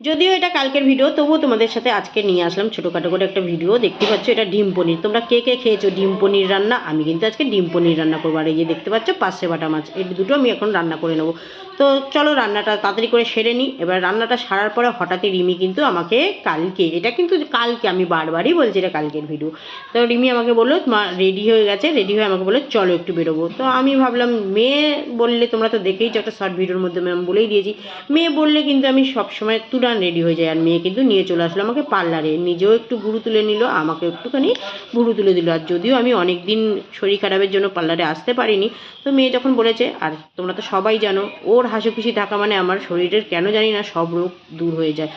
যদিও এটা কালকের ভিডিও তবুও তোমাদের সাথে আজকে নিয়ে আসলাম ছোটোখাটো করে একটা ভিডিও দেখতে পাচ্ছ এটা ডিম পনির। তোমরা কে কে খেয়েছো ডিম পনির রান্না? আমি কিন্তু আজকে ডিম পনির রান্না করব। আর এই যে দেখতে পাচ্ছ পাঁচশে বাটা মাছ, এই দুটো আমি এখন রান্না করে নেব। তো চলো রান্নাটা তাড়াতাড়ি করে সেরে নিই। এবার রান্নাটা সারার পরে হঠাৎই রিমি কিন্তু আমাকে কালকে, এটা কিন্তু কালকে, আমি বারবারই বলছি এটা কালকের ভিডিও তো রিমি আমাকে বলল, মা রেডি হয়ে গেছে রেডি হয়ে আমাকে বলল, চলো একটু বেরোবো। তো আমি ভাবলাম, মেয়ে বললে তোমরা তো দেখেইছো একটা শর্ট ভিডিওর মধ্যে আমি বলেই দিয়েছি। মেয়ে বললে কিন্তু আমি সবসময় তুরান রেডি হয়ে যায়। আর মেয়ে কিন্তু নিয়ে চলে আসলো আমাকে পার্লারে। নিজেও একটু গুরু তুলে নিল, আমাকে একটুখানি গুরু তুলে দিল। আর যদিও আমি অনেক দিন শরীর খারাপের জন্য পার্লারে আসতে পারিনি, তো মেয়ে যখন বলেছে, আর তোমরা তো সবাই জানো, ওর হাসি খুশি থাকা মানে আমার শরীরের কেন জানি না সব রোগ দূর হয়ে যায়।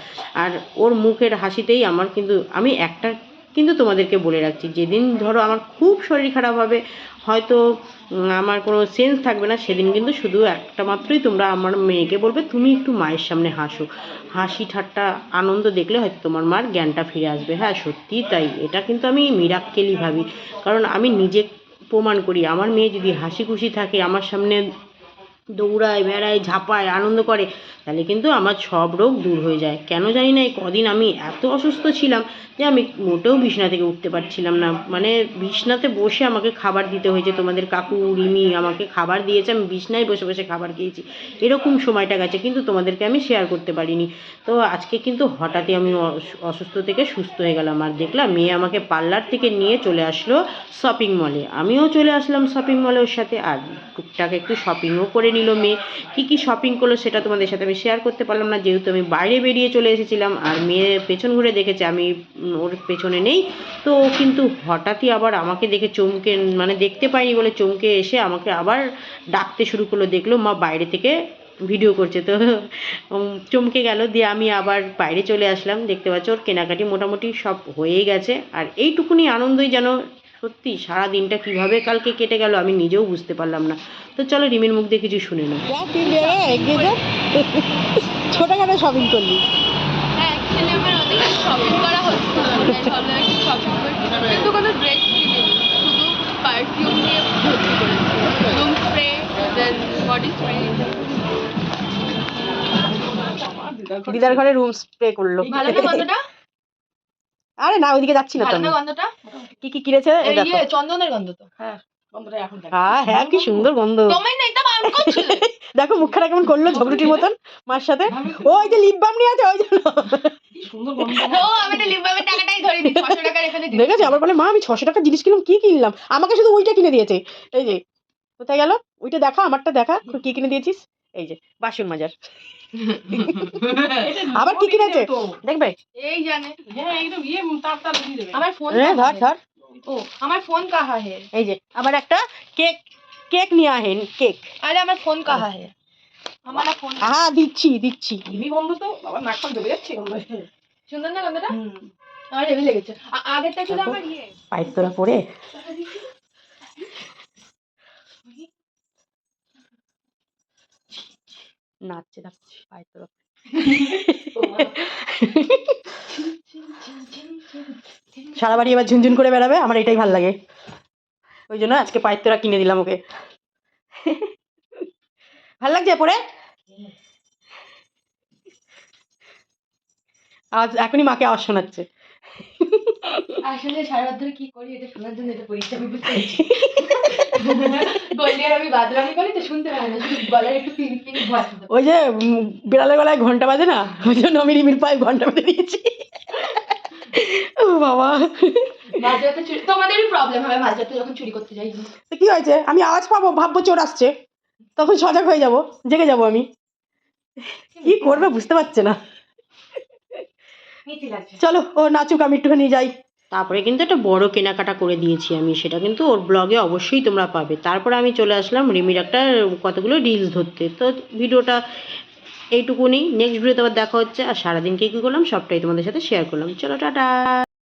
আর ওর মুখের হাসিতেই আমার কিন্তু, আমি একটা কিন্তু তোমাদেরকে বলে রাখছি, যেদিন ধরো আমার খুব শরীর খারাপ হবে, হয়তো আমার কোনো সেন্স থাকবে না, সেদিন কিন্তু শুধু একটা মাত্রই তোমরা আমার মেয়েকে বলবে, তুমি একটু মায়ের সামনে হাসো। হাসি ঠাট্টা, আনন্দ দেখলে হয়তো তোমার মার জ্ঞানটা ফিরে আসবে। হ্যাঁ সত্যি তাই। এটা কিন্তু আমি মিরাক্কেলই ভাবি। কারণ আমি নিজে প্রমাণ করি, আমার মেয়ে যদি হাসি খুশি থাকে, আমার সামনে দৌড়ায়, বেড়ায়, ঝাঁপায়, আনন্দ করে, তাহলে কিন্তু আমার সব রোগ দূর হয়ে যায়। কেন জানি না এই কদিন আমি এত অসুস্থ ছিলাম যে আমি মোটেও বিছনা থেকে উঠতে পারছিলাম না। মানে বিছনাতে বসে আমাকে খাবার দিতে হয়েছে, তোমাদের কাকু, রিমি আমাকে খাবার দিয়েছে, আমি বিছনায় বসে বসে খাবার খেয়েছি। এরকম সময়টা গেছে, কিন্তু তোমাদেরকে আমি শেয়ার করতে পারিনি। তো আজকে কিন্তু হঠাৎই আমি অসুস্থ থেকে সুস্থ হয়ে গেলাম। আর দেখলাম মেয়ে আমাকে পার্লার থেকে নিয়ে চলে আসলো শপিং মলে আমিও চলে আসলাম শপিং মলে ওর সাথে, আর টুকটাক একটু শপিংও করে নিল মেয়ে। কী কী শপিং করল সেটা তোমাদের সাথে আমি শেয়ার করতে পারলাম না। যেহেতু আমি বাইরে বেরিয়ে চলে এসেছিলাম আর মেয়ে পেছন ঘুরে দেখেছে, আমি ওর পেছনে নেই। তো কিন্তু হঠাৎই আবার আমাকে দেখে চমকে মানে দেখতে পাইনি বলে চমকে এসে আমাকে আবার ডাকতে শুরু করল। দেখল মা বাইরে থেকে ভিডিও করছে। তো চমকে গেল। দিয়ে আমি আবার বাইরে চলে আসলাম। দেখতে পাচ্ছ ওর কেনাকাটি মোটামুটি সব হয়েই গেছে। আর এইটুকুনি আনন্দই যেন সত্যি সারা দিনটা কীভাবে কালকে কেটে গেল আমি নিজেও বুঝতে পারলাম না। তো চলো রিমির মুখ দিয়ে কিছু শুনে নাও ছোটখাটো শপিং করলি। হ্যাঁ অ্যাকচুয়ালি আমার অনেক শপিং করা হচ্ছে। মানে শপিং কিন্তু কোনো ড্রেস কিনিনি। শুধু পারফিউম নিয়ে ভর্তি করেছি। রুম স্প্রে দেন বডি স্প্রে দিদার ঘরে রুম স্প্রে করল। ভালো না গন্ধটা আরে না ওইদিকে যাচ্ছি না তো আমি। গন্ধটা? কি কি কিনেছে দেখো। ইয়ে চন্দনের গন্ধ তো। হ্যাঁ হ্যাঁ কি সুন্দর গন্ধ। তোমায় না এটা করছিলে দেখো মুখখানা কেমন করল ঝগড়ুটির মতন মার সাথে। ও ওই যে লিপ বাম নিয়ে আছে ওই জন্য। ও আমি তো লিপ বামের টাকাটাই ধরে দিই 600 টাকার এখানে দিই। দেখেছে? আবার বলে মা আমি ছশো টাকা জিনিস কিনলাম কি কিনলাম? আমাকে শুধু ওইটা কিনে দিয়েছে। এই যে কোথায় গেল? ওইটা দেখা আমারটা দেখা। কি কিনে দিয়েছিস? এই যে বাসন মাজার। আবার কি কিনেছে? দেখবে এই জানে। হ্যাঁ আমার ফোন ধর। ধর ও আমার ফোন কাহা হে? এই যে আবার একটা কেক কেক নিয়ে আহেন কেক। আরে আমার ফোন কাহা হে? আমার ফোন হ্যাঁ দিচ্ছি দিচ্ছি। সুন্দর না গন্ধটা? আমার হেভি লেগেছে। আগেরটা ছিল আমার ইয়ে। পাইপ তোরা পরে। নাচছে নাচছে পাইপ তোরা সারা বাড়ি এবার ঝুনঝুন করে বেড়াবে, আমার এটাই ভালো লাগে। ওই জন্য আজকে তোরা কিনে দিলাম ওকে। ভালো লাগছে পরে? আজ এখনই মাকে আওয়াজ শোনাচ্ছে। আসলে সারা রাত ধরে কি করি এটা শোনার জন্য এটা পরীক্ষা ওই যে বিড়ালের গলায় ঘণ্টা বাজে না? ওই জন্য আমি রিমির পায়ে ঘণ্টা বেঁধে দিয়েছি। বাবা। তোমাদেরই প্রবলেম হবে মাঝে রাতে যখন চুরি করতে যাই। কি হয়েছে? আমি আওয়াজ পাবো ভাববো চোর আসছে। তখন সজাগ হয়ে যাব জেগে যাব আমি। কি করবে বুঝতে পারছে না। চলো ও নাচুক আমি একটুখানি যাই। তারপরে কিন্তু একটা বড় কেনাকাটা করে দিয়েছি আমি, সেটা কিন্তু ওর ব্লগে অবশ্যই তোমরা পাবে। তারপরে আমি চলে আসলাম রিমির একটা কতগুলো রিলস ধরতে। তো ভিডিওটা এইটুকুনি। নেক্সট ভিডিওতে আবার দেখা হচ্ছে। আর সারাদিন কী কী করলাম, সবটাই তোমাদের সাথে শেয়ার করলাম। চলো, টাটা!